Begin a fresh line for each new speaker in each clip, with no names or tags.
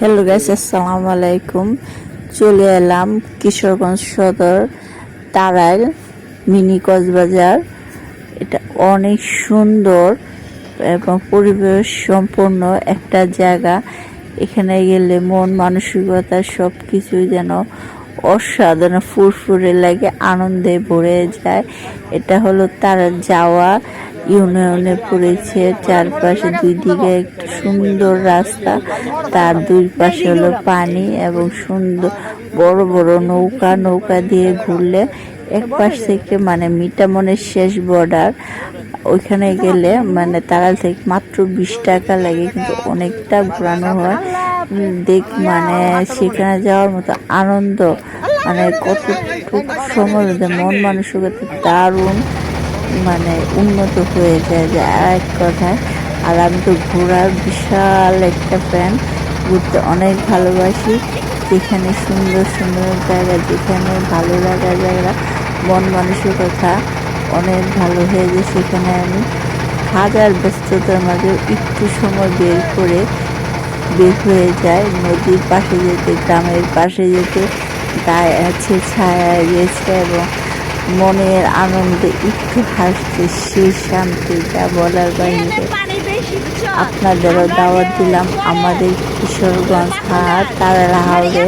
Hello guys আসসালামু আলাইকুম চলে এলাম কিশোরগঞ্জ সদর তারাইল মিনি কক্সবাজার। এটা অনেক সুন্দর এবং পরিবেশ সম্পন্ন একটা জায়গা। এখানে গেলে মন মানসিকতা সব কিছুই যেন অসাধারণ, ফুরফুরে লাগে, আনন্দে ভরে যায়। এটা হলো তার যাওয়া ইউনিয়নে পড়েছে। চারপাশে দুই দিকে একটু সুন্দর রাস্তা। তার দুই পাশে হলো পানি এবং সুন্দর বড় বড় নৌকা। নৌকা দিয়ে ঘুরলে এক পাশ থেকে মানে মিটামনের শেষ বর্ডার। ওইখানে গেলে মানে তারাল থেকে মাত্র বিশ টাকা লাগে, কিন্তু অনেকটা ঘোরানো হয়। দেখ মানে সেখানে যাওয়ার মতো আনন্দ মানে কতটুকু সময় মন মানসিকতা দারুণ। মানে উন্নত হয়ে যায় যে আর এক কথায়। আর আমি তো ঘোরার বিশাল একটা ফ্যান ঘুরতে অনেক ভালোবাসি। যেখানে সুন্দর সুন্দর জায়গা, যেখানে ভালো লাগা জায়গা, মন মানুষের কথা অনেক ভালো হয়ে যায় সেখানে আমি। হাজার ব্যস্ততার মাঝে একটু সময় বের করে বের হয়ে যায় নদীর পাশে যেতে, গ্রামের পাশে যেতে। গায়ে আছে ছায়া গেছে এবং মনের আনন্দে একটু হাসছে সে শান্তি যা বলার বাইরে আপনাদেরও দাওয়াত দিলাম আমাদের কিশোরগঞ্জ হাট তারা হাওড়ে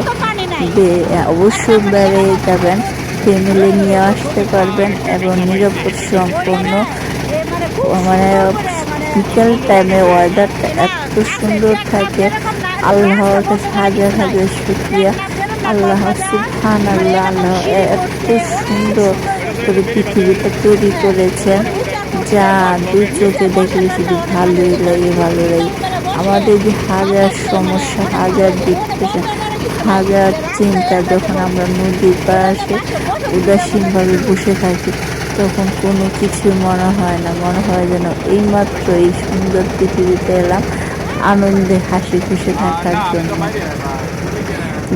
অবশ্যই বেড়ে যাবেন ফ্যামিলি নিয়ে আসতে পারবেন এবং নিরাপদ সম্পন্ন মানে বিকেল টাইমে ওয়েদারটা এত সুন্দর থাকে আল্লাহর কাছে হাজার হাজার শুক্রিয়া আল্লাহ সুবহান আল্লাহ আল্লাহ এত সুন্দর করে পৃথিবীটা তৈরি করেছেন যা দুই চোখে দেখলে শুধু ভালোই লাগে, ভালো লাগে। আমাদের যে হাজার সমস্যা, হাজার ডিপ্রেশন হাজার চিন্তা, যখন আমরা নদীর পাশে উদাসীনভাবে বসে থাকি, তখন কোনো কিছু মনে হয় না, মনে হয় যেন এইমাত্র এই সুন্দর পৃথিবীতে এলাম, আনন্দে হাসি খুশি থাকার জন্য।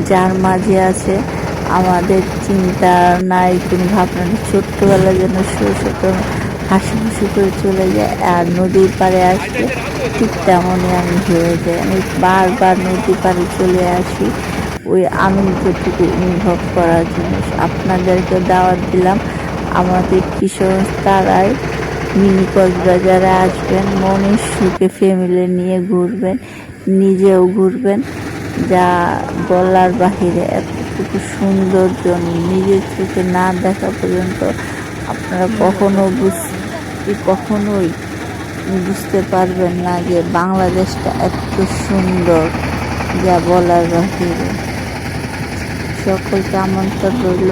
যার মাঝে আছে আমাদের চিন্তা নাই, কোনো ভাবনা নেই। ছোট্টবেলা যেন ছোটো হাসি খুশি করে চলে যায় আর নদীর পাড়ে আসলে ঠিক তেমনই আমি হয়ে যাই। আমি বারবার নদীর পাড়ে চলে আসি ওই আনন্দটুকু অনুভব করার জন্য। আপনাদেরকে দাওয়াত দিলাম, আমাদের কিশোর তারায় মিনি কক্সবাজারে আসবেন, মনের সুখে ফ্যামিলি নিয়ে ঘুরবেন, নিজেও ঘুরবেন। যা বলার বাহিরে এতটুকু সৌন্দর্য নিজের চোখে না দেখা পর্যন্ত আপনারা কখনো বুঝ কখনোই বুঝতে পারবেন না যে বাংলাদেশটা এত সুন্দর যা বলার বাহিরে। সকলকে আমন্ত্রণ রইল।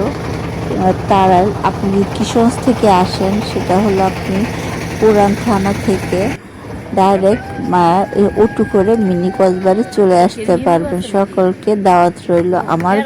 তারা আপনি কিশোরগঞ্জ থেকে আসেন সেটা হলো আপনি পুরান থানা থেকে ডাইরেক্ট উটু করে মিনি কসবারে চলে আসতে পারবেন। সকলকে দাওয়াত রইল আমার